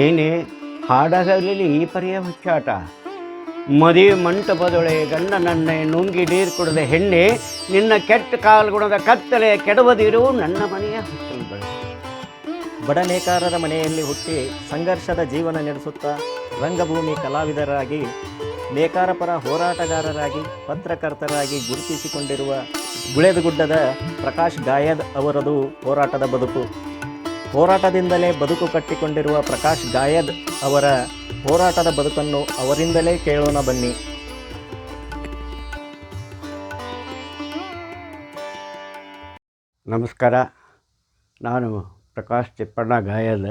ಏನೇ ಹಾಡಗಲಿ ಈ ಪರಿಯ ಹುಚ್ಚಾಟ. ಮದುವೆ ಮಂಟಪದೊಳೆ ಗಂಡ ನನ್ನೆ ನುಂಗಿ ನೀರು ಕುಡದ ಹೆಣ್ಣೆ, ನಿನ್ನ ಕೆಟ್ಟ ಕಾಲ್ಗುಣದ ಕತ್ತಲೆ ಕೆಡವದಿರು ನನ್ನ ಮನೆಯ ಬಡ ನೇಕಾರರ ಮನೆಯಲ್ಲಿ ಹುಟ್ಟಿ ಸಂಘರ್ಷದ ಜೀವನ ನಡೆಸುತ್ತಾ ರಂಗಭೂಮಿ ಕಲಾವಿದರಾಗಿ ನೇಕಾರ ಪರ ಹೋರಾಟಗಾರರಾಗಿ, ಪತ್ರಕರ್ತರಾಗಿ ಗುರುತಿಸಿಕೊಂಡಿರುವ ಗುಳೆದಗುಡ್ಡದ ಪ್ರಕಾಶ್ ಗಾಯದ್ ಅವರದು ಹೋರಾಟದ ಬದುಕು. ಹೋರಾಟದಿಂದಲೇ ಬದುಕು ಕಟ್ಟಿಕೊಂಡಿರುವ ಪ್ರಕಾಶ್ ಗಾಯದ್ ಅವರ ಹೋರಾಟದ ಬದುಕನ್ನು ಅವರಿಂದಲೇ ಕೇಳೋಣ ಬನ್ನಿ. ನಮಸ್ಕಾರ. ನಾನು ಪ್ರಕಾಶ್ ತಿಪ್ಪಣ್ಣ ಗಾಯದ.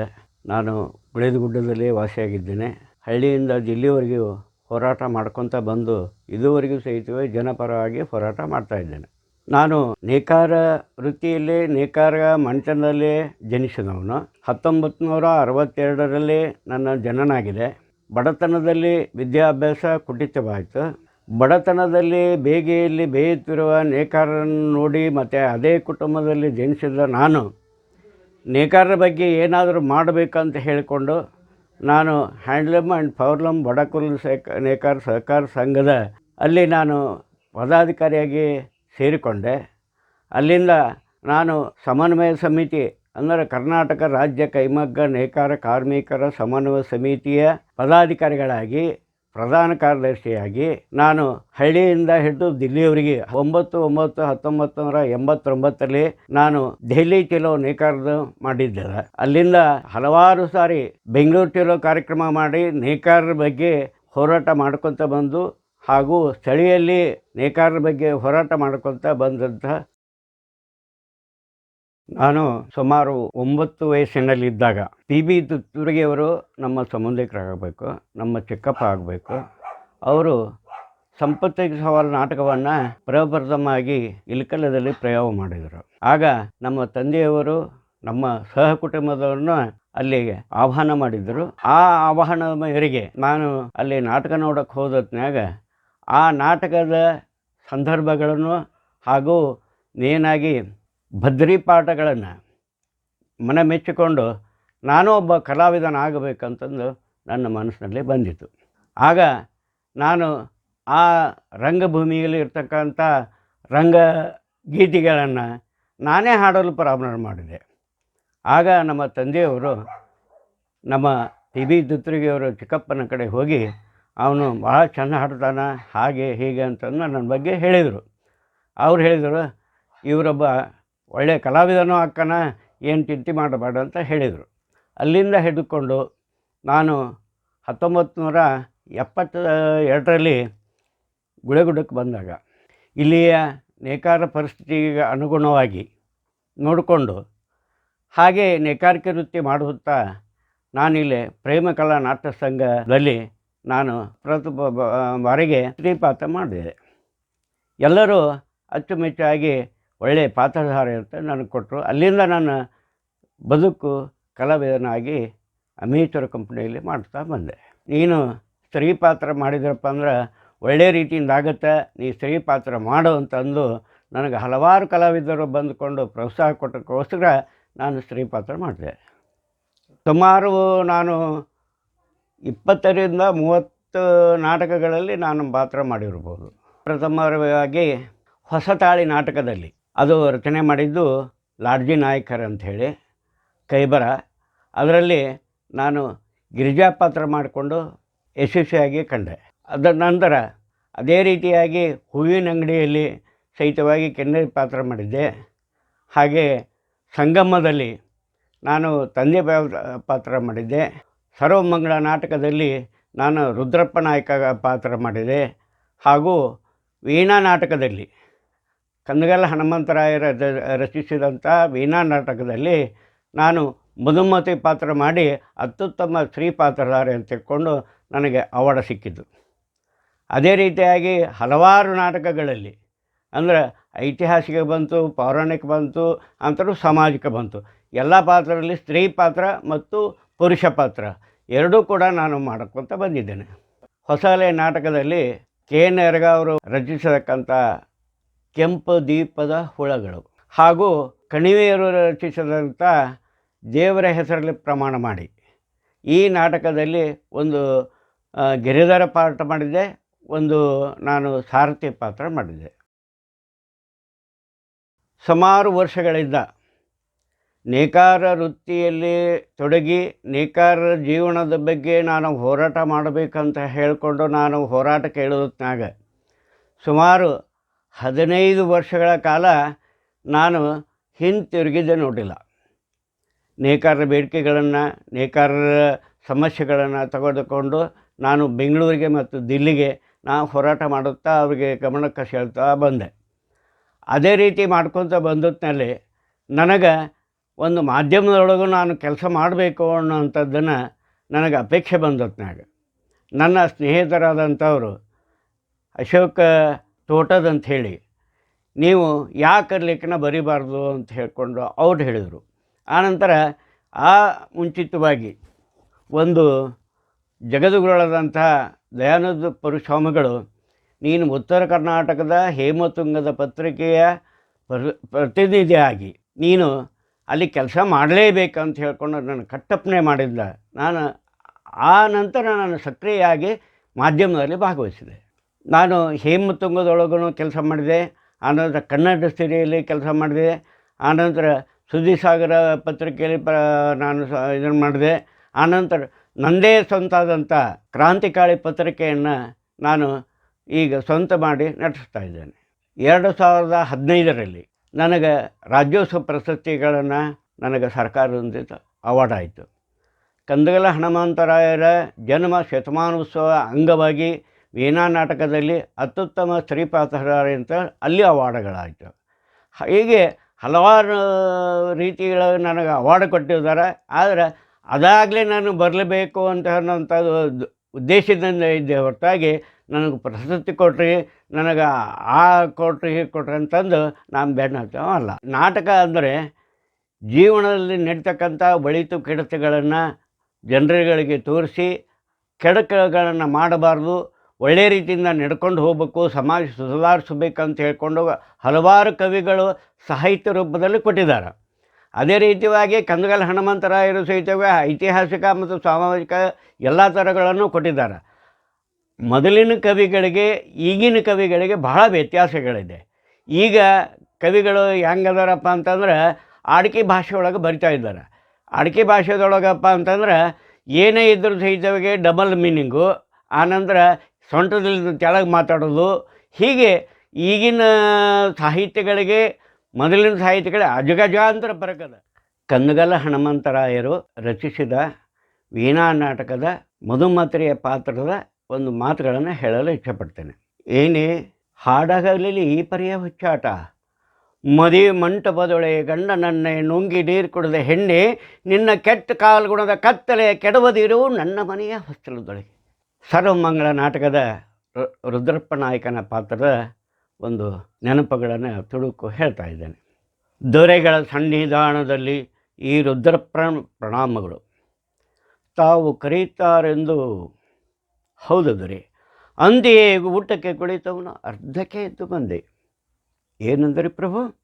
ನಾನು ಗುಳೇದಗುಡ್ಡದಲ್ಲಿ ವಾಸಿಯಾಗಿದ್ದೇನೆ. ಹಳ್ಳಿಯಿಂದ ಜಿಲ್ಲೆವರೆಗೂ ಹೋರಾಟ ಮಾಡ್ಕೊತ ಬಂದು ಇದುವರೆಗೂ ಸಹಿತವೇ ಜನಪರವಾಗಿ ಹೋರಾಟ ಮಾಡ್ತಾ ಇದ್ದೇನೆ. ನಾನು ನೇಕಾರ ವೃತ್ತಿಯಲ್ಲಿ, ನೇಕಾರ ಮಂಚನದಲ್ಲೇ ಜನಿಸಿದವನು. ಹತ್ತೊಂಬತ್ತು ನೂರ ಅರವತ್ತೆರಡರಲ್ಲಿ ನನ್ನ ಜನನಾಗಿದೆ. ಬಡತನದಲ್ಲಿ ವಿದ್ಯಾಭ್ಯಾಸ ಕುಟಿತವಾಯಿತು ಬಡತನದಲ್ಲಿ ಬೇಗೆಯಲ್ಲಿ ಬೇಯುತ್ತಿರುವ ನೇಕಾರರನ್ನು ನೋಡಿ ಮತ್ತು ಅದೇ ಕುಟುಂಬದಲ್ಲಿ ಜನಿಸಿದ ನಾನು ನೇಕಾರರ ಬಗ್ಗೆ ಏನಾದರೂ ಮಾಡಬೇಕಂತ ಹೇಳಿಕೊಂಡು ನಾನು ಹ್ಯಾಂಡ್ಲೂಮ್ ಆ್ಯಂಡ್ ಪವರ್ಲೂಮ್ ಬಡಕುಲ್ ಸೇಕ ನೇಕಾರ ಸಹಕಾರ ಸಂಘದ ಅಲ್ಲಿ ನಾನು ಪದಾಧಿಕಾರಿಯಾಗಿ ಸೇರಿಕೊಂಡೆ. ಅಲ್ಲಿಂದ ನಾನು ಸಮನ್ವಯ ಸಮಿತಿ ಅಂದರೆ ಕರ್ನಾಟಕ ರಾಜ್ಯ ಕೈಮಗ್ಗ ನೇಕಾರ ಕಾರ್ಮಿಕರ ಸಮನ್ವಯ ಸಮಿತಿಯ ಪದಾಧಿಕಾರಿಗಳಾಗಿ, ಪ್ರಧಾನ ಕಾರ್ಯದರ್ಶಿಯಾಗಿ ನಾನು ಹಳ್ಳಿಯಿಂದ ಹಿಡಿದು ದಿಲ್ಲಿಯವರಿಗೆ ಒಂಬತ್ತು ಒಂಬತ್ತು, ಹತ್ತೊಂಬತ್ತು ನೂರ ಎಂಬತ್ತೊಂಬತ್ತರಲ್ಲಿ ನಾನು ದೆಹಲಿ ಚಲೋ ನೇಕಾರದ ಮಾಡಿದ್ದೆ. ಅಲ್ಲಿಂದ ಹಲವಾರು ಸಾರಿ ಬೆಂಗಳೂರು ಚಲೋ ಕಾರ್ಯಕ್ರಮ ಮಾಡಿ ನೇಕಾರರ ಬಗ್ಗೆ ಹೋರಾಟ ಮಾಡ್ಕೊತ ಬಂದು ಹಾಗೂ ಸ್ಥಳೀಯಲ್ಲಿ ನೇಕಾರರ ಬಗ್ಗೆ ಹೋರಾಟ ಮಾಡ್ಕೊತ ಬಂದಂಥ ನಾನು ಸುಮಾರು ಒಂಬತ್ತು ವಯಸ್ಸಿನಲ್ಲಿದ್ದಾಗ ಪಿ ಬಿ ತುತ್ತೂರಿಗೆಯವರು ನಮ್ಮ ಸಂಬಂಧಿಕರಾಗಬೇಕು, ನಮ್ಮ ಚಿಕ್ಕಪ್ಪ ಆಗಬೇಕು. ಅವರು ಸಂಪತ್ತಿಗೆ ಸವಾಲು ನಾಟಕವನ್ನು ಪ್ರಪ್ರಥಮವಾಗಿ ಇಲ್ಕಲದಲ್ಲಿ ಪ್ರಯೋಗ ಮಾಡಿದರು. ಆಗ ನಮ್ಮ ತಂದೆಯವರು ನಮ್ಮ ಸಹ ಕುಟುಂಬದವ್ರನ್ನ ಅಲ್ಲಿಗೆ ಆಹ್ವಾನ ಮಾಡಿದ್ದರು ಆ ಆಹ್ವಾನ ಮೇರೆಗೆ ನಾನು ಅಲ್ಲಿ ನಾಟಕ ನೋಡಕ್ಕೆ ಹೋದತ್ನ್ಯಾಗ ಆ ನಾಟಕದ ಸಂದರ್ಭಗಳನ್ನು ಹಾಗೂ ಮೇನಾಗಿ ಭದ್ರಿ ಪಾಠಗಳನ್ನು ಮನ ಮೆಚ್ಚಿಕೊಂಡು ನಾನು ಒಬ್ಬ ಕಲಾವಿದನಾಗಬೇಕಂತಂದು ನನ್ನ ಮನಸ್ಸಿನಲ್ಲಿ ಬಂದಿತ್ತು. ಆಗ ನಾನು ಆ ರಂಗಭೂಮಿಯಲ್ಲಿ ಇರ್ತಕ್ಕಂಥ ರಂಗ ಗೀತೆಗಳನ್ನು ನಾನೇ ಹಾಡಲು ಪ್ರಾರಂಭ ಮಾಡಿದೆ. ಆಗ ನಮ್ಮ ತಂದೆಯವರು ನಮ್ಮ ಟಿ ಬಿ ದುತ್ರಿಗೆಯವರು ಚಿಕ್ಕಪ್ಪನ ಕಡೆ ಹೋಗಿ ಅವನು ಭಾಳ ಚೆಂದ ಹಾಡ್ತಾನೆ, ಹಾಗೆ ಹೀಗೆ ಅಂತಂದು ನನ್ನ ಬಗ್ಗೆ ಹೇಳಿದರು. ಅವ್ರು ಹೇಳಿದರು, ಇವರೊಬ್ಬ ಒಳ್ಳೆಯ ಕಲಾವಿದನೂ ಅಕ್ಕನ, ಏನು ಚಿಂತೆ ಮಾಡಬೇಡ ಅಂತ ಹೇಳಿದರು. ಅಲ್ಲಿಂದ ಹಿಡಿದುಕೊಂಡು ನಾನು ಹತ್ತೊಂಬತ್ತು ನೂರ ಎಪ್ಪತ್ತ ಎರಡರಲ್ಲಿ ಗುಳೆಗುಡಕ್ಕೆ ಬಂದಾಗ, ಇಲ್ಲಿಯ ನೇಕಾರ ಪರಿಸ್ಥಿತಿಗೆ ಅನುಗುಣವಾಗಿ ನೋಡಿಕೊಂಡು, ಹಾಗೆ ನೇಕಾರಿಕೆ ವೃತ್ತಿ ಮಾಡುತ್ತಾ ನಾನಿಲ್ಲಿ ಪ್ರೇಮ ಕಲಾ ನಾಟ್ಯ ಸಂಘದಲ್ಲಿ ನಾನು ಪ್ರತಿ ಬಾರಿಗೆ ಸ್ತ್ರೀಪಾತ್ರ ಮಾಡಿದೆ. ಎಲ್ಲರೂ ಅಚ್ಚುಮೆಚ್ಚಾಗಿ ಒಳ್ಳೆಯ ಪಾತ್ರಧಾರ ಅಂತ ನನಗೆ ಕೊಟ್ಟರು. ಅಲ್ಲಿಂದ ನಾನು ಬದುಕು ಕಲಾವಿದನಾಗಿ ಅಮೇಚರ್ ಕಂಪ್ನಿಯಲ್ಲಿ ಮಾಡ್ತಾ ಬಂದೆ. ನೀನು ಸ್ತ್ರೀ ಪಾತ್ರ ಮಾಡಿದ್ರಪ್ಪ ಅಂದ್ರೆ ಒಳ್ಳೆಯ ರೀತಿಯಿಂದ ಆಗುತ್ತೆ, ನೀ ಸ್ತ್ರೀ ಪಾತ್ರ ಮಾಡು ಅಂತಂದು ನನಗೆ ಹಲವಾರು ಕಲಾವಿದರು ಬಂದುಕೊಂಡು ಪ್ರೋತ್ಸಾಹ ಕೊಟ್ಟಕ್ಕೋಸ್ಕರ ನಾನು ಸ್ತ್ರೀ ಪಾತ್ರ ಮಾಡಿದೆ. ಸುಮಾರು ನಾನು ಇಪ್ಪತ್ತರಿಂದ ಮೂವತ್ತು ನಾಟಕಗಳಲ್ಲಿ ನಾನು ಪಾತ್ರ ಮಾಡಿರ್ಬೋದು. ಪ್ರಥಮವಾಗಿ ಹೊಸತಾಳಿ ನಾಟಕದಲ್ಲಿ ಅದು ರಚನೆ ಮಾಡಿದ್ದು ಲಾಡ್ಜಿ ನಾಯಕರ್ ಅಂಥೇಳಿ, ಕೈಬರ. ಅದರಲ್ಲಿ ನಾನು ಗಿರಿಜಾ ಪಾತ್ರ ಮಾಡಿಕೊಂಡು ಯಶಸ್ವಿಯಾಗಿ ಕಂಡೆ. ಅದರ ನಂತರ ಅದೇ ರೀತಿಯಾಗಿ ಹೂವಿನ ಅಂಗಡಿಯಲ್ಲಿ ಸಹಿತವಾಗಿ ಕೆನ್ನರಿ ಪಾತ್ರ ಮಾಡಿದ್ದೆ. ಹಾಗೆ ಸಂಗಮದಲ್ಲಿ ನಾನು ತಂದೆ ಪಾತ್ರ ಮಾಡಿದ್ದೆ. ಸರ್ವಮಂಗಳ ನಾಟಕದಲ್ಲಿ ನಾನು ರುದ್ರಪ್ಪ ನಾಯಕ ಪಾತ್ರ ಮಾಡಿದೆ ಹಾಗೂ ವೀಣಾ ನಾಟಕದಲ್ಲಿ. ಕಂದಗಲ್ಲ ಹನುಮಂತರಾಯರ ರಚಿಸಿದಂಥ ವೀಣಾ ನಾಟಕದಲ್ಲಿ ನಾನು ಮಧುಮತಿ ಪಾತ್ರ ಮಾಡಿ ಅತ್ಯುತ್ತಮ ಸ್ತ್ರೀ ಪಾತ್ರಧಾರೆ ಅಂತ ತಿಳ್ಕೊಂಡು ನನಗೆ ಅವಾರ್ಡ್ ಸಿಕ್ಕಿದ್ದು. ಅದೇ ರೀತಿಯಾಗಿ ಹಲವಾರು ನಾಟಕಗಳಲ್ಲಿ, ಅಂದರೆ ಐತಿಹಾಸಿಕ ಬಂತು, ಪೌರಾಣಿಕ ಬಂತು ಅಂತರೂ ಸಾಮಾಜಿಕ ಬಂತು. ಎಲ್ಲ ಪಾತ್ರದಲ್ಲಿ ಸ್ತ್ರೀ ಪಾತ್ರ ಮತ್ತು ಪುರುಷ ಪಾತ್ರ. ಎರಡೂ ಕೂಡ ನಾನು ಮಾಡ್ಕೊತ ಬಂದಿದ್ದೇನೆ. ಹೊಸಲೆ ನಾಟಕದಲ್ಲಿ ಕೆ ಎನ್ ಎರ್ಗ ಅವರು ರಚಿಸತಕ್ಕಂಥ ಕೆಂಪು ದೀಪದ ಹುಳಗಳು ಹಾಗೂ ಕಣಿವೆಯರು ರಚಿಸಿದಂಥ ದೇವರ ಹೆಸರಲ್ಲಿ ಪ್ರಮಾಣ ಮಾಡಿ. ಈ ನಾಟಕದಲ್ಲಿ ಒಂದು ಗಿರಿಧರ ಪಾತ್ರ ಮಾಡಿದ್ದೆ ಒಂದು ನಾನು ಸಾರಥಿ ಪಾತ್ರ ಮಾಡಿದ್ದೆ ಸುಮಾರು ವರ್ಷಗಳಿಂದ ನೇಕಾರ ವೃತ್ತಿಯಲ್ಲಿ ತೊಡಗಿ ನೇಕಾರರ ಜೀವನದ ಬಗ್ಗೆ ನಾನು ಹೋರಾಟ ಮಾಡಬೇಕಂತ ಹೇಳಿಕೊಂಡು ನಾನು ಹೋರಾಟಕ್ಕೆ ಇಳಿದತ್ನಾಗ ಸುಮಾರು ಹದಿನೈದು ವರ್ಷಗಳ ಕಾಲ ನಾನು ಹಿಂತಿರುಗಿದ್ದೆ ನೋಡಿಲ್ಲ. ನೇಕಾರರ ಬೇಡಿಕೆಗಳನ್ನು, ನೇಕಾರರ ಸಮಸ್ಯೆಗಳನ್ನು ತೆಗೆದುಕೊಂಡು ನಾನು ಬೆಂಗಳೂರಿಗೆ ಮತ್ತು ದಿಲ್ಲಿಗೆ ನಾನು ಹೋರಾಟ ಮಾಡುತ್ತಾ ಅವರಿಗೆ ಗಮನಕ್ಕೆ ಸೆಳ್ತಾ ಬಂದೆ. ಅದೇ ರೀತಿ ಮಾಡ್ಕೊತ ಬಂದದ್ನಲ್ಲಿ ನನಗೆ ಒಂದು ಮಾಧ್ಯಮದೊಳಗೂ ನಾನು ಕೆಲಸ ಮಾಡಬೇಕು ಅನ್ನೋಂಥದ್ದನ್ನು ನನಗೆ ಅಪೇಕ್ಷೆ ಬಂದೊತ್ನಾಗ ನನ್ನ ಸ್ನೇಹಿತರಾದಂಥವರು ಅಶೋಕ ತೋಟದಂತ ಹೇಳಿ, ನೀವು ಯಾಕೆ ಲೇಖನ ಬರಿಬಾರ್ದು ಅಂತ ಹೇಳಿಕೊಂಡು ಅವ್ರು ಹೇಳಿದರು. ಆನಂತರ ಆ ಮುಂಚಿತವಾಗಿ ಒಂದು ಜಗದ್ಗುರುಳಾದಂಥ ದಯಾನಂದ ಪುರುಸ್ವಾಮಿಗಳು, ನೀನು ಉತ್ತರ ಕರ್ನಾಟಕದ ಹೇಮತುಂಗದ ಪತ್ರಿಕೆಯ ಪ್ರ ಪ್ರತಿನಿಧಿಯಾಗಿ ನೀನು ಅಲ್ಲಿ ಕೆಲಸ ಮಾಡಲೇಬೇಕಂತ ಹೇಳ್ಕೊಂಡು ನಾನು ಕಟ್ಟಪ್ಪನೆ ಮಾಡಿದ್ದ ನಾನು ಆ ನಂತರ ನಾನು ಸಕ್ರಿಯವಾಗಿ ಮಾಧ್ಯಮದಲ್ಲಿ ಭಾಗವಹಿಸಿದೆ. ನಾನು ಹೇಮತುಂಗದೊಳಗೂ ಕೆಲಸ ಮಾಡಿದೆ. ಆನಂತರ ಕನ್ನಡ ಸಿರಿಯಲ್ಲಿ ಕೆಲಸ ಮಾಡಿದೆ. ಆನಂತರ ಸುದ್ದಿಸಾಗರ ಪತ್ರಿಕೆಯಲ್ಲಿ ಪ ನಾನು ಸ ಇದನ್ನು ಮಾಡಿದೆ. ಆನಂತರ ನನ್ನದೇ ಸ್ವಂತಾದಂಥ ಕ್ರಾಂತಿಕಾಳಿ ಪತ್ರಿಕೆಯನ್ನು ನಾನು ಈಗ ಸ್ವಂತ ಮಾಡಿ ನಡೆಸ್ತಾ ಇದ್ದೇನೆ. ಎರಡು ಸಾವಿರದ ಹದಿನೈದರಲ್ಲಿ ನನಗೆ ರಾಜ್ಯೋತ್ಸವ ಪ್ರಶಸ್ತಿಗಳನ್ನು ನನಗೆ ಸರ್ಕಾರದಿಂದ ಅವಾರ್ಡ್ ಆಯಿತು. ಕಂದಗಲ ಹನುಮಂತರಾಯರ ಜನ್ಮ ಶತಮಾನೋತ್ಸವ ಅಂಗವಾಗಿ ವೀಣಾ ನಾಟಕದಲ್ಲಿ ಅತ್ಯುತ್ತಮ ಸ್ತ್ರೀ ಅಂತ ಅಲ್ಲಿ ಅವಾರ್ಡ್ಗಳಾಯಿತು. ಹೀಗೆ ಹಲವಾರು ರೀತಿಗಳ ನನಗೆ ಅವಾರ್ಡ್ ಕೊಟ್ಟಿದ್ದಾರೆ. ಆದರೆ ಅದಾಗಲೇ ನಾನು ಬರಲೇಬೇಕು ಅಂತ ಅನ್ನೋಂಥದ್ದು ಉದ್ದೇಶದಿಂದ ಇದ್ದೆ ಹೊರತಾಗಿ ನನಗೆ ಪ್ರಶಸ್ತಿ ಕೊಟ್ರಿ, ನನಗೆ ಆ ಕೊಟ್ರಿ, ಹೀಗೆ ಕೊಟ್ರಿ ಅಂತಂದು ನಾನು ಬೆನ್ನ ಹತ್ತವ ಅಲ್ಲ. ನಾಟಕ ಅಂದರೆ ಜೀವನದಲ್ಲಿ ನಡೀತಕ್ಕಂಥ ಬಳಿತು ಕೆಡತೆಗಳನ್ನು ಜನರುಗಳಿಗೆ ತೋರಿಸಿ, ಕೆಡಕಗಳನ್ನು ಮಾಡಬಾರ್ದು ಒಳ್ಳೆಯ ರೀತಿಯಿಂದ ನಡ್ಕೊಂಡು ಹೋಗಬೇಕು, ಸಮಾಜ ಸುಧಾರಿಸಬೇಕಂತ ಹೇಳ್ಕೊಂಡು ಹಲವಾರು ಕವಿಗಳು ಸಾಹಿತ್ಯ ರೂಪದಲ್ಲಿ ಕೊಟ್ಟಿದ್ದಾರೆ. ಅದೇ ರೀತಿಯಾಗಿ ಕಂದಗಲ್ ಹನುಮಂತರಾಯರು ಸಹಿತವೇ ಐತಿಹಾಸಿಕ ಮತ್ತು ಸಾಮಾಜಿಕ ಎಲ್ಲ ಥರಗಳನ್ನು ಕೊಟ್ಟಿದ್ದಾರೆ. ಮೊದಲಿನ ಕವಿಗಳಿಗೆ, ಈಗಿನ ಕವಿಗಳಿಗೆ ಬಹಳ ವ್ಯತ್ಯಾಸಗಳಿದೆ. ಈಗ ಕವಿಗಳು ಹೆಂಗದಾರಪ್ಪ ಅಂತಂದ್ರೆ ಆಡ್ಕೆ ಭಾಷೆಯೊಳಗೆ ಬರಿತಾ ಇದ್ದಾರೆ. ಅಡಿಕೆ ಭಾಷೆದೊಳಗಪ್ಪ ಅಂತಂದ್ರೆ ಏನೇ ಇದ್ದರೂ ಸಹಿತವಾಗಿ ಡಬಲ್ ಮೀನಿಂಗು, ಆನಂತರ ಸೊಂಟದಲ್ಲಿ ಕೆಳಗೆ ಮಾತಾಡೋದು, ಹೀಗೆ ಈಗಿನ ಸಾಹಿತ್ಯಗಳಿಗೆ ಮೊದಲಿನ ಸಾಹಿತಿಗಳ ಅಜಗಜಾಂತರ ಬರಕದ ಕನ್ನಗಲ ಹನುಮಂತರಾಯರು ರಚಿಸಿದ ವೀಣಾ ನಾಟಕದ ಮಧುಮತ್ರಿಯ ಪಾತ್ರದ ಒಂದು ಮಾತುಗಳನ್ನು ಹೇಳಲು ಇಷ್ಟಪಡ್ತೇನೆ. ಏನೇ ಹಾಡಗಲಲ್ಲಿ ಈ ಪರಿಯ ಹುಚ್ಚಾಟ. ಮದಿ ಮಂಟಪದೊಳೆ ಗಂಡ ನನ್ನ ನುಂಗಿ ನೀರು ಕುಡಿದ ಹೆಣ್ಣೆ ನಿನ್ನ ಕೆಟ್ಟ ಕಾಲ್ಗುಣದ ಕತ್ತಲೆ ಕೆಡವದಿರು ನನ್ನ ಮನೆಯ ಹೊಸ್ತಲದೊಳಗೆ. ಸರ್ವಮಂಗಳ ನಾಟಕದ ರುದ್ರಪ್ಪ ನಾಯಕನ ಪಾತ್ರದ ಒಂದು ನೆನಪುಗಳನ್ನು ತುಡುಕು ಹೇಳ್ತಾ ಇದ್ದೇನೆ. ದೊರೆಗಳ ಸನ್ನಿಧಾನದಲ್ಲಿ ಈ ರುದ್ರ ಪ್ರಣಾಮಗಳು. ತಾವು ಕರೆಯುತ್ತಾರೆಂದು ಹೌದು ದೊರೆ. ಅಂದೆಯೇ ಊಟಕ್ಕೆ ಕುಳಿತವನು ಅರ್ಧಕ್ಕೆ ಎದ್ದು ಬಂದೆ. ಏನೆಂದರೆ ಪ್ರಭು,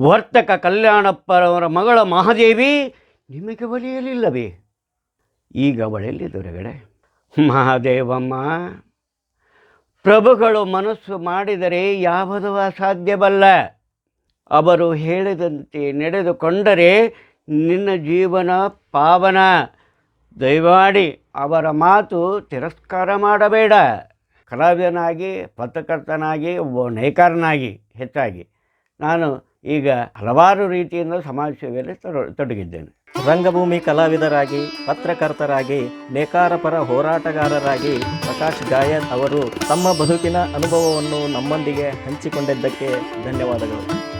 ವರ್ತಕ ಕಲ್ಯಾಣಪ್ಪರವರ ಮಗಳ ಮಹಾದೇವಿ ನಿಮಗೆ ಒಲಿಯಲಿಲ್ಲವೇ? ಈಗ ಒಳೆಯಲ್ಲಿ ದೊರೆಗಡೆ ಮಹಾದೇವಮ್ಮ ಪ್ರಭುಗಳು ಮನಸ್ಸು ಮಾಡಿದರೆ ಯಾವುದೂ ಅಸಾಧ್ಯವಲ್ಲ. ಅವರು ಹೇಳಿದಂತೆ ನಡೆದುಕೊಂಡರೆ ನಿನ್ನ ಜೀವನ ಪಾವನ. ದಯಮಾಡಿ ಅವರ ಮಾತು ತಿರಸ್ಕಾರ ಮಾಡಬೇಡ. ಕಲಾವಿದನಾಗಿ, ಪತ್ರಕರ್ತನಾಗಿ ಒಬ್ಬ ನೇಕಾರನಾಗಿ ಹೆಚ್ಚಾಗಿ. ನಾನು ಈಗ ಹಲವಾರು ರೀತಿಯಿಂದ ಸಮಾಜ ಸೇವೆಯಲ್ಲಿ ತೊಡ- ತೊಡಗಿದ್ದೇನೆ. ರಂಗಭೂಮಿ ಕಲಾವಿದರಾಗಿ, ಪತ್ರಕರ್ತರಾಗಿ ನೇಕಾರಪರ ಹೋರಾಟಗಾರರಾಗಿ ಪ್ರಕಾಶ್ ಗಾಯತ್ ಅವರು ತಮ್ಮ ಬದುಕಿನ ಅನುಭವವನ್ನು ನಮ್ಮೊಂದಿಗೆ ಹಂಚಿಕೊಂಡಿದ್ದಕ್ಕೆ ಧನ್ಯವಾದಗಳು.